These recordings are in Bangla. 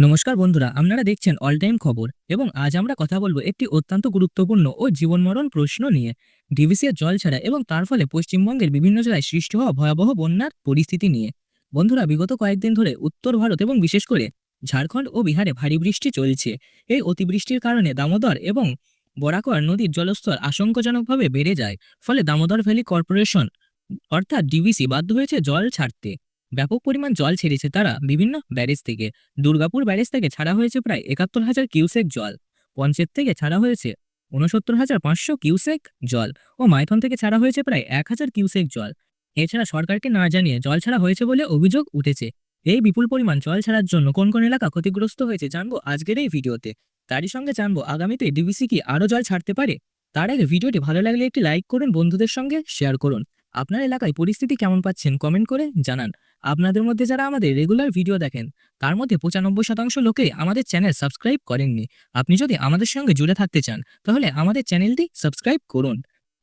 নমস্কার বন্ধুরা, আপনারা দেখছেন অল টাইম খবর এবং আজ আমরা কথা বলব একটি অত্যন্ত গুরুত্বপূর্ণ ও জীবনমরণ প্রশ্ন নিয়ে। ডিভিসির জল ছাড়া এবং তার ফলে পশ্চিমবঙ্গের বিভিন্ন জেলায় সৃষ্টি হওয়া ভয়াবহ বন্যার পরিস্থিতি নিয়ে। বন্ধুরা, বিগত কয়েকদিন ধরে উত্তর ভারত এবং বিশেষ করে ঝাড়খণ্ড ও বিহারে ভারী বৃষ্টি চলছে। এই অতিবৃষ্টির কারণে দামোদর এবং বরাকর নদীর জলস্তর আশঙ্কাজনকভাবে বেড়ে যায়। ফলে দামোদর ভ্যালি কর্পোরেশন অর্থাৎ ডিভিসি বাধ্য হয়েছে জল ছাড়তে। ব্যাপক পরিমাণ জল ছেড়েছে তারা বিভিন্ন ব্যারেজ থেকে। দুর্গাপুর ব্যারেজ থেকে ছাড়া হয়েছে প্রায় একাত্তর হাজার কিউসেক জল। পঞ্চায়েত থেকে ছাড়া হয়েছে উনসত্তর হাজার পাঁচশো কিউসেক জল ও মাইথন থেকে ছাড়া হয়েছে প্রায় এক হাজার কিউসেক জল। এছাড়া সরকারকে না জানিয়ে জল ছাড়া হয়েছে বলে অভিযোগ উঠেছে। এই বিপুল পরিমাণ জল ছাড়ার জন্য কোন কোন এলাকা ক্ষতিগ্রস্ত হয়েছে জানব আজকের এই ভিডিওতে। তারই সঙ্গে জানব আগামীতে ডিবিসি কি আরও জল ছাড়তে পারে? তার আগে ভিডিওটি ভালো লাগলে একটি লাইক করুন, বন্ধুদের সঙ্গে শেয়ার করুন। আপনার এলাকায় পরিস্থিতি কেমন পাচ্ছেন কমেন্ট করে জানান। আপনাদের মধ্যে যারা আমাদের রেগুলার ভিডিও দেখেন, তার মধ্যে পঁচানব্বই শতাংশ লোকে আমাদের চ্যানেল সাবস্ক্রাইব করেননি। আপনি যদি আমাদের সঙ্গে জুড়ে থাকতে চান, তাহলে আমাদের চ্যানেলটি সাবস্ক্রাইব করুন।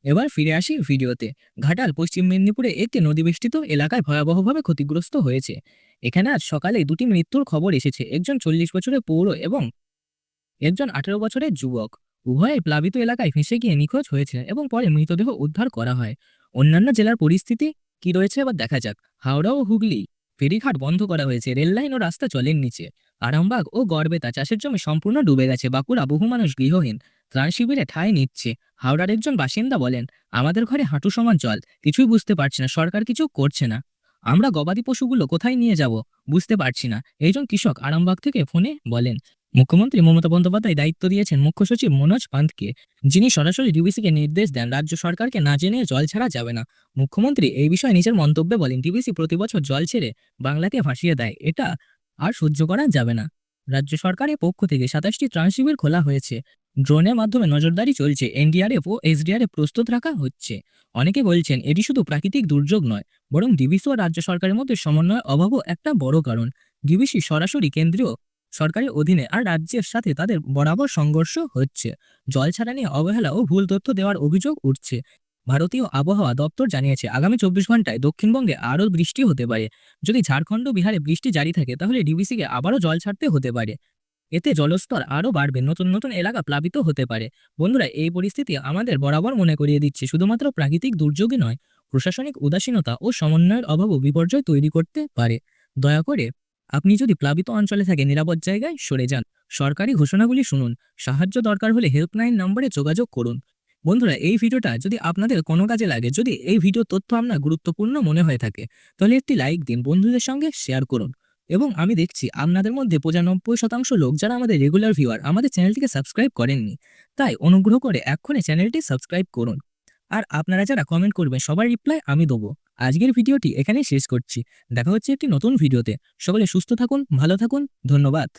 এবার ফিরে আসি ভিডিওতে ঘাটাল, পশ্চিম মেদিনীপুরে একটি নদীবেষ্টিত এলাকায় ভয়াবহভাবে ক্ষতিগ্রস্ত হয়েছে। এখানে আজ সকালে দুটি মৃত্যুর খবর এসেছে। একজন চল্লিশ বছরের পৌর এবং একজন আঠেরো বছরের যুবক। উভয়ে প্লাবিত এলাকায় ফেঁসে গিয়ে নিখোঁজ হয়েছে এবং পরে মৃতদেহ উদ্ধার করা হয়। অন্যান্য জেলার পরিস্থিতি কি রয়েছে এবার দেখা যাক। হাওড়া ও হুগলি ফেরিঘাট বন্ধ করা হয়েছে, রেল লাইন ও রাস্তা চলেন নিচে। আরামবাগ ও গড়বেতা চাষের জমি সম্পূর্ণ ডুবে গেছে, বাঁকুড়া বহু মানুষ গৃহহীন। ত্রাণ শিবিরে ঠাঁই নিচ্ছে। হাওড়ার একজন বাসিন্দা বলেন, আমাদের ঘরে হাঁটু সমান জল, কিছুই বুঝতে পারছি না, সরকার কিছু করছে না। আমরা গবাদি পশুগুলো কোথায় নিয়ে যাব? বুঝতে পারছি না। এইজন কৃষক আরামবাগ থেকে ফোনে বলেন মুখ্যমন্ত্রী মমতা বন্দ্যোপাধ্যায় দায়িত্ব দিয়েছেন মুখ্য সচিব মনোজ পান্তকে যিনি সরাসরি ডিবিসিকে নির্দেশ দেন রাজ্য সরকারকে না জেনে জল ছাড়া যাবে না। মুখ্যমন্ত্রী এই বিষয়ে নিজের মন্তব্যে বলেন, ডিবিসি প্রতি বছর জল ছেড়ে বাংলাকে ভাসিয়ে দেয়। এটা আর সহ্য করা যাবে না। রাজ্য সরকারের পক্ষ থেকে সাতাশটি ত্রাণ শিবির খোলা হয়েছে। ড্রোনের মাধ্যমে নজরদারি চলছে। এনডিআরএফ ও এসডিআরএফ প্রস্তুত রাখা হচ্ছে। অনেকে বলছেন, এটি শুধু প্রাকৃতিক দুর্যোগ নয়, বরং ডিবিসি ও রাজ্য সরকারের মধ্যে সমন্বয়ের অভাবও একটা বড় কারণ। ডিবিসি সরাসরি কেন্দ্রীয় সরকারের অধীনে আর রাজ্যের সাথে তাদের বরাবর সংঘর্ষ হচ্ছে। জল ছাড়া নিয়ে অবহেলা ও ভুল তথ্য দেওয়ার অভিযোগ উঠছে। ভারতীয় আবহাওয়া দপ্তর জানিয়েছে, আগামী চব্বিশ ঘন্টায় দক্ষিণবঙ্গে আরও বৃষ্টি হতে পারে। যদি ঝাড়খণ্ড, বিহারে বৃষ্টি জারি থাকে, তাহলে ডিবিসিকে আবারও জল ছাড়তে হতে পারে। এতে জলস্তর আরও বাড়বে, নতুন নতুন এলাকা প্লাবিত হতে পারে। বন্ধুরা, এই পরিস্থিতি আমাদের বরাবর মনে করিয়ে দিচ্ছে, শুধুমাত্র প্রাকৃতিক দুর্যোগই নয়, প্রশাসনিক উদাসীনতা ও সমন্বয়ের অভাবও বিপর্যয় তৈরি করতে পারে। দয়া করে আপনি যদি প্লাবিত অঞ্চলে থাকে নিরাপদ জায়গায় সরে যান। সরকারি ঘোষণাগুলি শুনুন। সাহায্য দরকার হলে হেল্পলাইন নম্বরে যোগাযোগ করুন। বন্ধুরা, এই ভিডিওটা যদি আপনাদের কোনো কাজে লাগে, যদি এই ভিডিও তথ্য আপনার গুরুত্বপূর্ণ মনে হয়ে থাকে, তাহলে একটি লাইক দিন, বন্ধুদের সঙ্গে শেয়ার করুন। এবং আমি দেখছি আপনাদের মধ্যে পঁচানব্বই শতাংশ লোক যারা আমাদের রেগুলার ভিউয়ার আমাদের চ্যানেলটিকে সাবস্ক্রাইব করেননি। তাই অনুগ্রহ করে এক্ষুনি চ্যানেলটি সাবস্ক্রাইব করুন। আর আপনারা যারা কমেন্ট করবেন, সবার রিপ্লাই আমি দেবো। আজকের ভিডিওটি এখানেই শেষ করছি। দেখা হচ্ছে একটি নতুন ভিডিওতে। সকলে সুস্থ থাকুন, ভালো থাকুন, ধন্যবাদ।